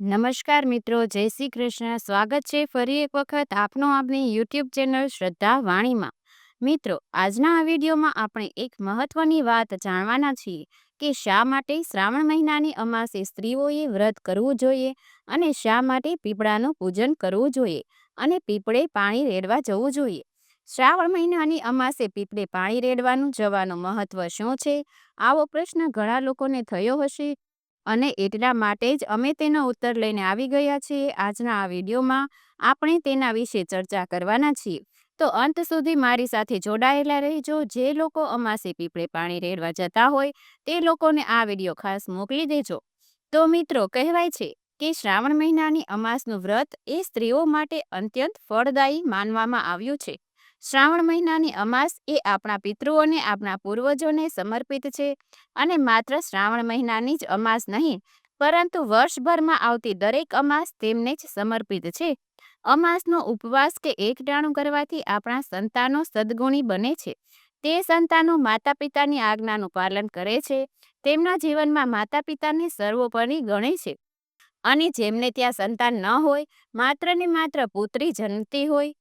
નમસ્કાર મિત્રો, જય શ્રી કૃષ્ણ. સ્વાગત છે ફરી એક વખત આપનો આપની યુટ્યુબ ચેનલ શ્રદ્ધા વાણીમાં. મિત્રો, આજના આ વિડીયોમાં આપણે એક મહત્વની વાત જાણવાના છીએ કે શા માટે શ્રાવણ મહિનાની અમાસે સ્ત્રીઓએ વ્રત કરવું જોઈએ અને શા માટે પીપળાનું પૂજન કરવું જોઈએ અને પીપળે પાણી રેડવા જવું જોઈએ. શ્રાવણ મહિનાની અમાસે પીપળે પાણી રેડવાનું જવાનું મહત્વ શું છે? આવો પ્રશ્ન ઘણા લોકોને થયો હશે અને એટલા માટે જ અમે તેનો ઉત્તર લઈને આવી ગયા છીએ આજના આ વિડીયોમાં. આપણે તેના વિશે ચર્ચા કરવાના છીએ. તો અંત સુધી મારી સાથે જોડાયેલા રહેજો. જે લોકો અમાસે પીપળે પાણી રેડવા જતા હોય, તે લોકોને આ વીડિયો ખાસ મોકલી દેજો. તો મિત્રો, કહેવાય છે કે શ્રાવણ મહિનાની અમાસનું વ્રત એ સ્ત્રીઓ માટે અત્યંત ફળદાયી માનવામાં આવ્યું છે. શ્રાવણ મહિનાની અમાસ એ આપણા પિતૃઓને, આપણા પૂર્વજોને સમર્પિત છે અને માત્ર શ્રાવણ મહિનાની જ અમાસ નહીં, પરંતુ વર્ષભરમાં આવતી દરેક અમાસ તેમને જ સમર્પિત છે. અમાસનો ઉપવાસ કે એકટાણું કરવાથી આપણા સંતાનો સદગુણી બને છે. તે સંતાનો માતા પિતાની આજ્ઞાનું પાલન કરે છે. તેમના જીવનમાં માતા પિતાને સર્વોપરી ગણે છે. અને જેમને ત્યાં સંતાન ન હોય, માત્ર ને માત્ર પુત્રી જન્મતી હોય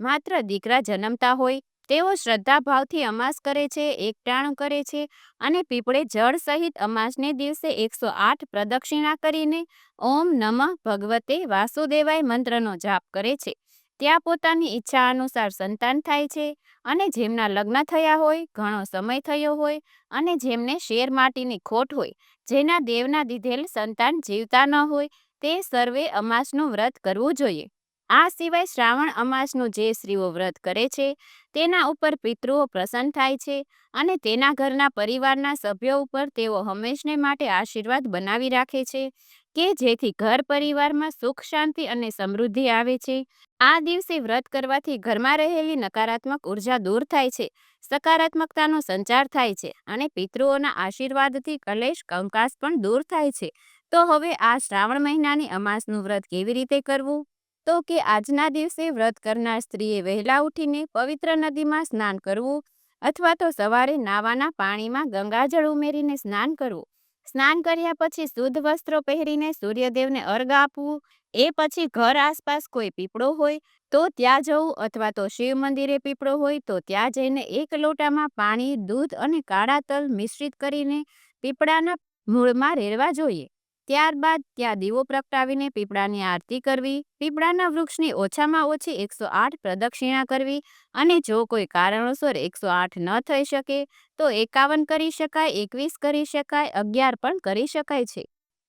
માત્ર દીકરા જન્મતા હોય, તેઓ શ્રદ્ધાભાવથી અમાસ કરે છે એકટાણું કરે છે અને પીપળે જળ સહિત અમાસને દિવસે એકસો આઠ પ્રદક્ષિણા કરીને ઓમ નમઃ ભગવતે વાસુદેવાય મંત્રનો જાપ કરે છે. ત્યાં પોતાની ઈચ્છા અનુસાર સંતાન થાય છે અને જેમના લગ્ન થયા હોય, ઘણો સમય થયો હોય અને જેમને શેર માટીની ખોટ હોય, જેના દેવના દીધેલ સંતાન જીવતા ન હોય, તે સર્વે અમાસનું વ્રત કરવું જોઈએ. આ સિવાય શ્રાવણ અમાસનું જે સ્ત્રીઓ વ્રત કરે છે, તેના ઉપર પિતૃઓ પ્રસન્ન થાય છે અને તેના ઘરના પરિવારના સભ્યો ઉપર તેઓ હંમેશને માટે આશીર્વાદ બનાવી રાખે છે કે જેથી ઘર પરિવારમાં સુખ, શાંતિ અને સમૃદ્ધિ આવે છે. આ દિવસે વ્રત કરવાથી ઘરમાં રહેલી નકારાત્મક ઊર્જા દૂર થાય છે, સકારાત્મકતાનો સંચાર થાય છે અને પિતૃઓના આશીર્વાદથી કલેશ, કંકાસ પણ દૂર થાય છે. તો હવે આ શ્રાવણ મહિનાની અમાસનું વ્રત કેવી રીતે કરવું? તો કે આજના દિવસે વ્રત કરનાર સ્ત્રીએ વહેલા ઉઠીને પવિત્ર નદીમાં સ્નાન કરવું અથવા તો સવારે નાવાના પાણીમાં ગંગાજળ ઉમેરીને સ્નાન કરવું. સ્નાન કર્યા પછી શુદ્ધ વસ્ત્રો પહેરીને સૂર્યદેવને અર્ઘ આપવું, એ પછી ઘર આસપાસ કોઈ પીપળો હોય તો ત્યાં જવું અથવા તો શિવ મંદિરે પીપળો હોય તો ત્યાં જઈને એક લોટામાં પાણી, દૂધ અને કાળા તલ મિશ્રિત કરીને પીપળાના મૂળમાં રેડવા જોઈએ. ત્યારબાદ ત્યાં દીવો પ્રગટાવીને પીપળાની આરતી કરવી, પીપળાના વૃક્ષની ઓછામાં ઓછી એકસો આઠ પ્રદક્ષિણા કરવી અને જો કોઈ કારણોસર એકસો આઠ ન થઈ શકે તો એકાવન કરી શકાય, એકવીસ કરી શકાય, અગિયાર પણ કરી શકાય છે.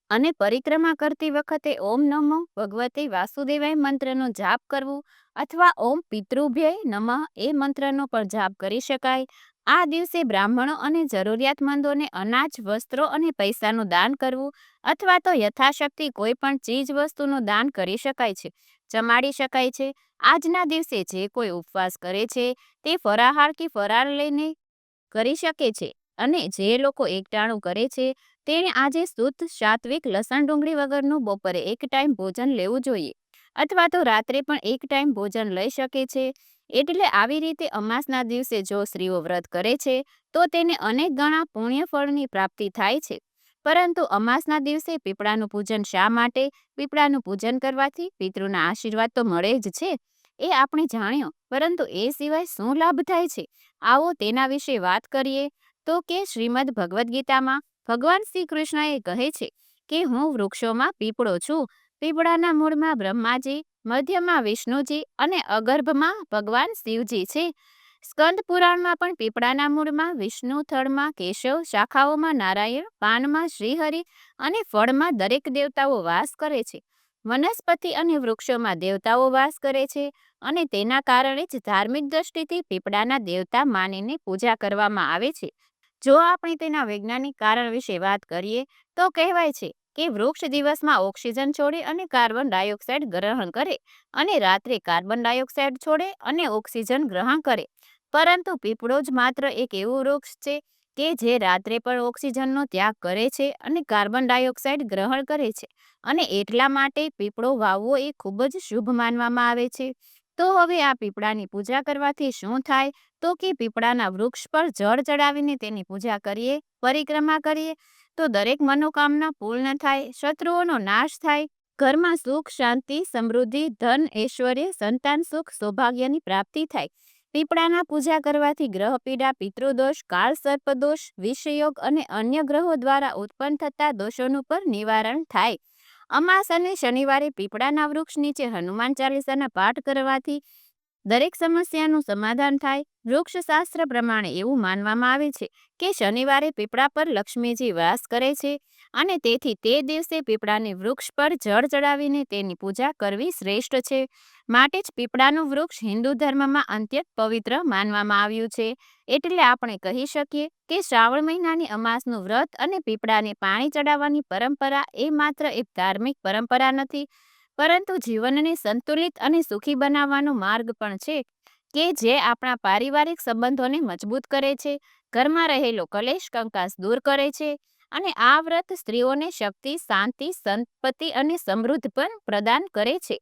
અને પરિક્રમા કરતી વખતે ઓમ નમો, ભગવતે વાસુદેવાય મંત્રનો જાપ કરવું અથવા ઓમ પિતૃભ્ય નમઃ એ મંત્રનો પણ જાપ કરી શકાય. આ દિવસે બ્રાહ્મણો અને જરૂરિયાતમંદોને અનાજ, વસ્ત્રો અને પૈસાનું દાન કરવું અથવા તો યથાશક્તિ કોઈ પણ ચીજ વસ્તુનું દાન કરી શકાય છે, જમાડી શકાય છે. આજના દિવસે જે કોઈ ઉપવાસ કરે છે તે ફરાહાર કે ફરાર લઈને કરી શકે છે અને જે લોકો એકટાણું કરે છે તેણે આજે શુદ્ધ, સાત્વિક લસણ ડુંગળી વગરનું બપોરે એક ટાઈમ ભોજન લેવું જોઈએ. અથવા તો રાત્રે પણ એક ટાઈમ ભોજન લઈ શકે છે. એટલે આવી રીતે અમાસના દિવસે જો સ્ત્રીઓ વ્રત કરે છે, તો તેને અનેક ગણા પુણ્યફળની પ્રાપ્તિ થાય છે. પરંતુ અમાસના દિવસે પીપળાનું પૂજન શા માટે? પીપળાનું પૂજન કરવાથી પિતૃના આશીર્વાદ તો મળે જ છે. એ આપણે જાણ્યો. પરંતુ એ સિવાય શું લાભ થાય છે? આવો તેના વિશે વાત કરીએ. તો કે શ્રીમદ ભગવદ્ ગીતામાં ભગવાન શ્રી કૃષ્ણએ કહે છે કે, હું વૃક્ષોમાં પીપળો છું. પીપળાના મૂળમાં બ્રહ્માજી મધ્યમાં વિષ્ણુજી અને અગર્ભમાં ભગવાન શિવજી છે. સ્કંદ પુરાણમાં પણ પીપળાના મૂળમાં વિષ્ણુ, થળમાં કેશવ, શાખાઓમાં નારાયણ, પાનમાં શ્રીહરિ અને ફળમાં દરેક દેવતાઓ વાસ કરે છે. વનસ્પતિ અને વૃક્ષોમાં દેવતાઓ વાસ કરે છે અને તેના કારણે જ ધાર્મિક દ્રષ્ટિથી પીપળાના દેવતા માનીને પૂજા કરવામાં આવે છે. જો આપણે તેના વૈજ્ઞાનિક કારણ વિશે વાત કરીએ, તો કહેવાય છે કે વૃક્ષ દિવસમાં ઓક્સિજન છોડે અને કાર્બન ડાયોક્સાઇડ ગ્રહણ કરે અને રાત્રે કાર્બન ડાયોક્સાઇડ છોડે અને ઓક્સિજન ગ્રહણ કરે. પરંતુ પીપળો જ માત્ર એક એવું વૃક્ષ છે કે જે રાત્રે પણ ઓક્સિજનનો ત્યાગ કરે છે અને કાર્બન ડાયોક્સાઇડ ગ્રહણ કરે છે. અને એટલા માટે પીપળો વાવવો એ ખૂબ જ શુભ માનવામાં આવે છે. તો હવે આ પીપળાની પૂજા કરવાથી શું થાય? તો કે પીપળાના વૃક્ષ પર જળ ચડાવીને તેની પૂજા કરીએ, પરિક્રમા કરીએ. તો દરેક મનોકામના પૂર્ણ થાય, શત્રુઓનો નાશ થાય. ઘરમાં સુખ, શાંતિ, સમૃદ્ધિ, ધન, ઐશ્વર્ય, સંતાન, સુખ, સૌભાગ્યની પ્રાપ્તિ થાય. પીપળાના પૂજા કરવાથી ગ્રહ પીડા પિતૃદોષ, કાળ સર્પદોષ, વિષયોગ અને અન્ય ગ્રહો દ્વારા ઉત્પન્ન થતા દોષોનું પર નિવારણ થાય. અમાસ અને શનિવારે પીપળાના વૃક્ષ નીચે હનુમાન ચાલીસાના પાઠ કરવાથી દરેક સમસ્યાનું સમાધાન થાય વૃક્ષશાસ્ત્ર પ્રમાણે એવું માનવામાં આવે છે કે શનિવારે પીપળા પર લક્ષ્મીજી વાસ કરે છે અને તેથી તે દિવસે પીપળાને વૃક્ષ પર જળ ચડાવીને તેની પૂજા કરવી શ્રેષ્ઠ છે. માટે જ પીપળાનું વૃક્ષ હિન્દુ ધર્મમાં અત્યંત પવિત્ર માનવામાં આવ્યું છે. એટલે આપણે કહી શકીએ કે શ્રાવણ મહિનાની અમાસનું વ્રત અને પીપળાને પાણી ચડાવવાની પરંપરા એ માત્ર એક ધાર્મિક પરંપરા નથી પરંતુ જીવનને સંતુલિત અને સુખી બનાવવાનો માર્ગ પણ છે કે જે આપણા પારિવારિક સંબંધોને મજબૂત કરે છે, ઘરમાં રહેલો કલેશ કંકાસ દૂર કરે છે અને આ વ્રત સ્ત્રીઓને શક્તિ, શાંતિ, સંપત્તિ અને સમૃદ્ધ પણ પ્રદાન કરે છે.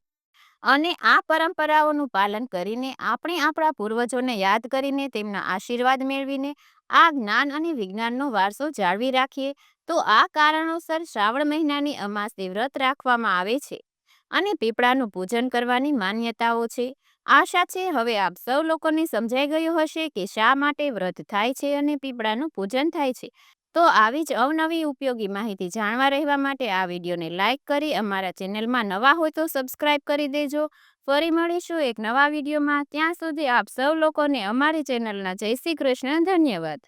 અને આ પરંપરાઓનું પાલન કરીને આપણે આપણા પૂર્વજોને યાદ કરીને તેમના આશીર્વાદ મેળવીને આ જ્ઞાન અને વિજ્ઞાનનો વારસો જાળવી રાખીએ તો આ કારણોસર શ્રાવણ મહિનાની અમાસે વ્રત રાખવામાં આવે છે. અને પીપળાનું પૂજન કરવાની માન્યતાઓ છે. આશા છે, હવે આપ સૌ લોકોને સમજાઈ ગયું હશે કે શા માટે વ્રત થાય છે અને પીપળાનું પૂજન થાય છે. તો આવી જ અવનવી ઉપયોગી માહિતી જાણવા રહેવા માટે આ વિડીયોને લાઇક કરી અમારા ચેનલમાં નવા હોય તો સબસ્ક્રાઇબ કરી દેજો. ફરી મળીશું એક નવા વિડીયોમાં. ત્યાં સુધી આપ સૌ લોકોને અમારી ચેનલના જય શ્રી કૃષ્ણ. ધન્યવાદ.